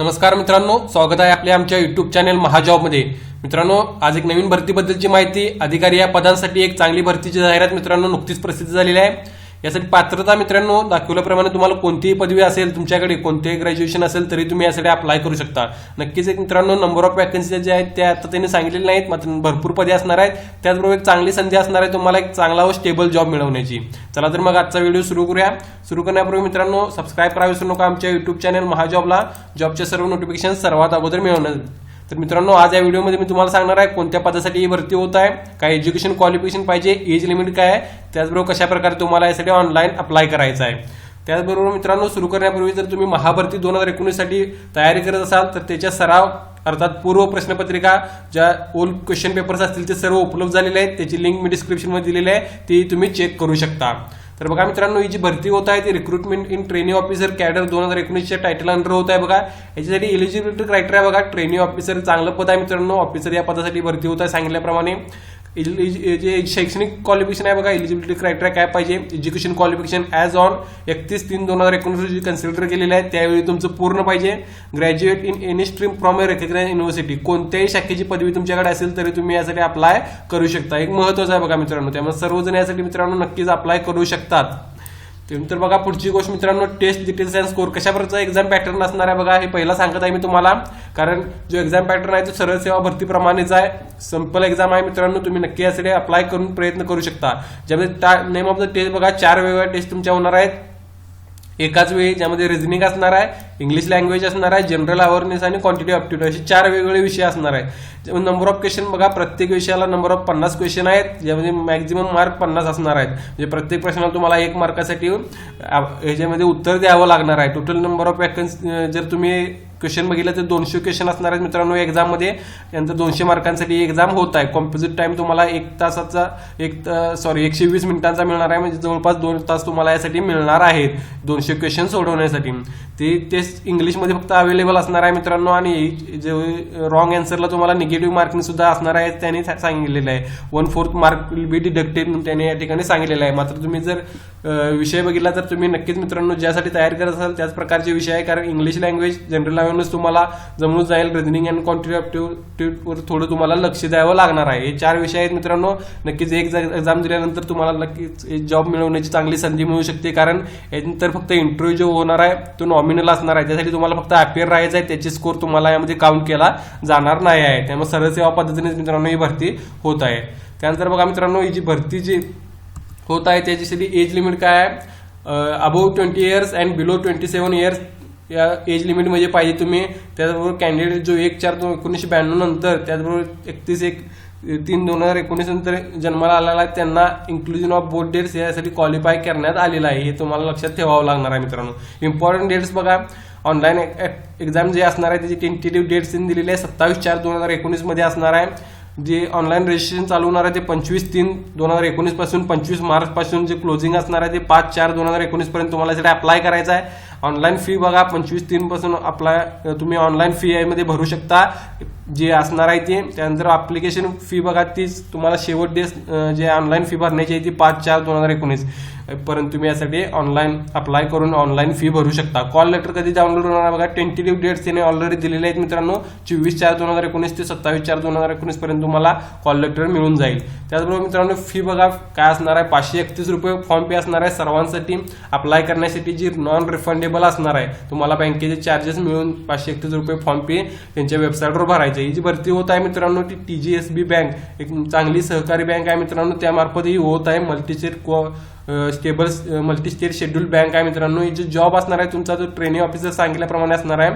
नमस्कार मित्रांनो स्वागत आहे आपल्या आमच्या युट्यूब चॅनल महाजॉबमध्ये. मित्रांनो आज एक नवीन भरतीबद्दलची माहिती अधिकारी या पदांसाठी एक चांगली भरतीची जाहिरात मित्रांनो नुकतीच प्रसिद्ध झालेली आहे. यासाठी पात्रता मित्रांनो दाखवल्याप्रमाणे तुम्हाला कोणतीही पदवी असेल तुमच्याकडे कोणतेही ग्रॅज्युएशन असेल तरी तुम्ही यासाठी अप्लाय करू शकता. नक्कीच एक मित्रांनो नंबर ऑफ वॅकन्सी ज्या आहेत त्या आता त्यांनी सांगितलेले नाहीत मात्र भरपूर पदे असणार आहेत. त्याचबरोबर एक चांगली संधी असणार आहे तुम्हाला एक चांगला व स्टेबल जॉब मिळवण्याची. चला तर मग आजचा व्हिडिओ सुरू करूया. सुरू करण्यापूर्वी मित्रांनो सबस्क्राईब करावे विसरू नका आमच्या युट्यूब चॅनल महाजॉबला. जॉबचे सर्व नोटिफिकेशन सर्वात अगोदर मिळवण्यात तर मित्रांनो आज या व्हिडिओमध्ये मी तुम्हाला सांगणार आहे कोणत्या पदासाठी ही भरती होत आहे काय एज्युकेशन क्वालिफिकेशन पाहिजे एज लिमिट काय आहे त्याचबरोबर कशा प्रकारे तुम्हाला यासाठी ऑनलाईन अप्लाय करायचं आहे. त्याचबरोबर मित्रांनो सुरू करण्यापूर्वी जर तुम्ही महाभरती दोन हजार एकोणीससाठी तयारी करत असाल तर त्याच्या सराव अर्थात पूर्व प्रश्नपत्रिका ज्या ओल्ड क्वेश्चन पेपर्स असतील ते सर्व उपलब्ध झालेले आहेत. त्याची लिंक मी डिस्क्रिप्शनमध्ये दिलेली आहे. ती तुम्ही चेक करू शकता. तर बघा मित्रांनो ही जी भरती होत आहे ती recruitment in training officer cadre दोन हजार एकोणीसच्या टायटल अंडर होत आहे बघा. याच्यासाठी एलिजिबिलिटी क्रायटेरिया बघा. ट्रेनिंग ऑफिसर चांगलं पद आहे मित्रांनो. ऑफिसर या पदासाठी भरती होत आहे सांगितल्याप्रमाणे. जे शैक्षणिक क्वालिफिकेशन आहे बघा एलिजिबिलिटी क्रायटेरिया काय पाहिजे? एज्युकेशन क्वालिफिकेशन ॲज ऑन एकतीस तीन दोन हजार एकोणीस रोजी कन्सिडर केलेलं आहे. त्यावेळी तुमचं पूर्ण पाहिजे. Graduate in any stream from a recognise university कोणत्याही शाखेची पदवी तुमच्याकडे असेल तरी तुम्ही यासाठी अप्लाय करू शकता. एक महत्वाचं आहे बघा मित्रांनो त्यामुळे सर्वजण यासाठी मित्रांनो नक्कीच अप्लाय करू शकतात. त्यानंतर बघा पुढची गोष्ट मित्रांनो टेस्ट डिटेल्स अँड स्कोर कशाप्रकारचा एक्झाम पॅटर्न असणार आहे बघा हे पहिला सांगत आहे मी तुम्हाला. कारण जो एक्झाम पॅटर्न आहे तो सरळ सेवा भरतीप्रमाणेच आहे. संपल एक्झाम आहे मित्रांनो तुम्ही नक्की यासाठी अप्लाय करून प्रयत्न करू शकता. ज्यामध्ये नेम ऑफ द टेस्ट बघा चार वेगवेगळ्या टेस्ट तुमच्या होणार आहेत. एकाच वेळी ज्यामध्ये रिझनिंग असणार आहे इंग्लिश लँग्वेज असणार आहे जनरल अवेअरनेस आणि क्वांटिटी ऑप्टिट्यूड असे चार वेगवेगळे विषय असणार आहे. नंबर ऑफ क्वेश्चन बघा प्रत्येक विषयाला नंबर ऑफ पन्नास क्वेश्चन आहेत ज्यामध्ये मॅक्झिमम मार्क पन्नास असणार आहेत. म्हणजे प्रत्येक प्रश्नाला तुम्हाला एक मार्कासाठी याच्यामध्ये ह्याच्यामध्ये उत्तर द्यावं लागणार आहे. टोटल नंबर ऑफ वॅकन्सी जर तुम्ही क्वेश्चन बघितलं तर दोनशे क्वेश्चन असणार आहेत मित्रांनो एक्झाममध्ये त्यानंतर दोनशे मार्कांसाठी एक्झाम होत आहे. कॉम्पोजिट टाइम तुम्हाला एक तासाचा एक सॉरी एकशे वीस मिनिटांचा मिळणार आहे. म्हणजे जवळपास दोन तास तुम्हाला यासाठी मिळणार आहेत दोनशे क्वेश्चन सोडवण्यासाठी. ते टेस्ट इंग्लिशमध्ये फक्त अवेलेबल असणार आहे मित्रांनो. आणि जे रॉंग अँसरला तुम्हाला निगेटिव्ह मार्किंग सुद्धा असणार आहे त्यांनी सांगितलेलं आहे. One fourth mark will be deducted म्हणून त्यांनी या ठिकाणी सांगितलेलं आहे. मात्र तुम्ही जर विषय बघितला तर तुम्ही नक्कीच मित्रांनो ज्यासाठी तयार करत असाल त्याच प्रकारचे विषय आहे. कारण इंग्लिश लँग्वेज जनरल अवेअरनेस तुम्हाला जमून जाईल रिझनिंग अँड क्वांटिटी थोडं तुम्हाला लक्ष द्यावं लागणार आहे. हे चार विषय आहेत मित्रांनो. नक्कीच एक एक्झाम दिल्यानंतर तुम्हाला नक्कीच जॉब मिळवण्याची चांगली संधी मिळू शकते. कारण यानंतर फक्त इंटरव्ह्यू जो होणार आहे तो नॉमिनल असणार आहे. त्यासाठी तुम्हाला फक्त अपियर राहायचं आहे. त्याची स्कोर तुम्हाला यामध्ये काउंट केला जाणार नाही आहे. त्यामुळे सरसेवा पद्धतीने मित्रांनो ही भरती होत आहे. त्यानंतर बघा मित्रांनो ही जी भरती जी होत आहे त्याच्यासाठी एज लिमिट काय आहे? Above twenty years and below twenty seven years या एज लिमिटमध्ये पाहिजे तुम्ही. त्याचबरोबर कॅन्डिडेट जो एक चार दोन एकोणीसशे ब्याण्णव नंतर त्याचबरोबर एकतीस एक तीन दोन हजार एकोणीस नंतर जन्माला आलेला आहे त्यांना इन्क्लुजन ऑफ बोथ डेट्स यासाठी क्वालिफाय करण्यात आलेलं आहे. हे तुम्हाला लक्षात ठेवावं लागणार आहे मित्रांनो. इम्पॉर्टंट डेट्स बघा. ऑनलाईन एक्झाम जे असणार आहे त्याची टेंटेटिव्ह डेट्स दिलेली आहे. सत्तावीस चार दोन हजार एकोणीसमध्ये असणार आहे. जे ऑनलाईन रजिस्ट्रेशन चालू होणार आहे ते पंचवीस तीन दोन हजार एकोणीसपासून पंचवीस मार्च पासून जे क्लोजिंग असणार आहे ते पाच चार दोन हजार एकोणीस पर्यंत तुम्हाला यासाठी अप्लाय करायचं आहे. ऑनलाईन फी बघा पंचवीस तीन पासून तुम्ही ऑनलाईन फी मध्ये भरू शकता. जे असणार आहे ते त्यानंतर अप्लिकेशन फी बघा तीच तुम्हाला शेवट डेस जे ऑनलाईन फी भरण्याची आहे ती पाच चार दोन हजार एकोणीस. पर्यंत तुम्ही यासाठी ऑनलाईन अप्लाय करून ऑनलाईन फी भरू शकता. कॉल लेटर कधी डाउनलोड होणार आहे बघा टेंटेटिव्ह डेट्स त्याने ऑलरेडी दिलेले आहेत मित्रांनो. चोवीस चार दोन हजार एकोणीस ते सत्तावीस चार दोन हजार एकोणीस पर्यंत तुम्हाला कॉल लेटर मिळून जाईल. त्याचबरोबर मित्रांनो फी बघा काय असणार आहे? पाचशे एकतीस रुपये फॉर्म पे असणार आहे सर्वांसाठी. अप्लाय करण्यासाठी जी नॉन रिफंडेबल असणार आहे तुम्हाला बँकेचे चार्जेस मिळून पाचशे एकतीस रुपये फॉर्म पे त्यांच्या वेबसाईटवर भरायचे ही जी भरती होत आहे मित्रांनो. ती T G S B bank एक चांगली सहकारी बँक आहे मित्रांनो. त्यामार्फत ही होत आहे. मल्टीस्टेट को स्टेबल मल्टीस्टेट शेड्यूल बँक आहे मित्रांनो. ही जो जॉब असणार आहे तुमचा जो ट्रेनिंग ऑफिसर सांगितल्याप्रमाणे असणार आहे.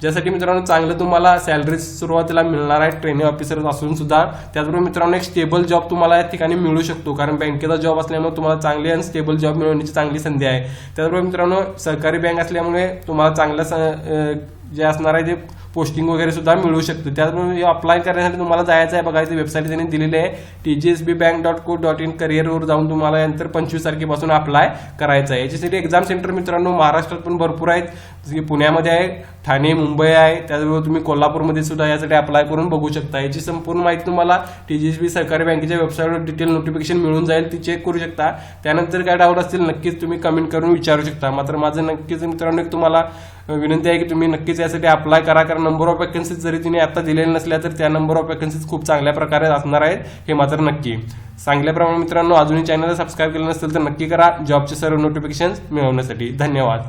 ज्यासाठी मित्रांनो चांगलं तुम्हाला सॅलरी सुरुवातीला मिळणार आहे. ट्रेनिंग ऑफिसर असून सुद्धा. त्याचबरोबर मित्रांनो एक स्टेबल जॉब तुम्हाला या ठिकाणी मिळू शकतो. कारण बँकेचा जॉब असल्यामुळे तुम्हाला चांगली आणि स्टेबल जॉब मिळवण्याची चांगली संधी आहे. त्याचबरोबर मित्रांनो सरकारी बँक असल्यामुळे तुम्हाला चांगलं स- जे असणार आहे ते पोस्टिंग वगैरे सुद्धा मिळू शकते. त्याचबरोबर अप्लाय करण्यासाठी तुम्हाला जायचं आहे. बघा इथे वेबसाईट त्यांनी दिलेली आहे. T G S B bank dot co dot in करिअरवर जाऊन तुम्हाला नंतर पंचवीस तारखेपासून अप्लाय करायचं आहे. याच्यासाठी एक्झाम सेंटर मित्रांनो महाराष्ट्रात पण भरपूर आहेत. जसं की पुण्यामध्ये आहे ठाणे मुंबई आहे. त्याचबरोबर तुम्ही कोल्हापूरमध्ये सुद्धा यासाठी अप्लाय करून बघू शकता. याची संपूर्ण माहिती तुम्हाला टी जी एस बी सरकारी बँकेच्या वेबसाईटवर डिटेल नोटिफिकेशन मिळून जाईल. ती चेक करू शकता. त्यानंतर काय डाऊट असतील नक्कीच तुम्ही कमेंट करून विचारू शकता. मात्र माझं नक्कीच मित्रांनो एक तुम्हाला विनंती आहे की तुम्ही नक्कीच यासाठी अप्लाय करा कारण नंबर ऑफ वॅकन्सीज जरी तिने आता दिलेल्या नसल्या तर त्या नंबर ऑफ वॅकन्सीज खूप चांगल्या प्रकारे असणार आहेत हे मात्र नक्की. सांगल्याप्रमाणे मित्रांनो अजूनही चॅनलला सबस्क्राईब केलं नसेल तर नक्की करा. जॉबचे सर्व नोटिफिकेशन मिळवण्यासाठी धन्यवाद.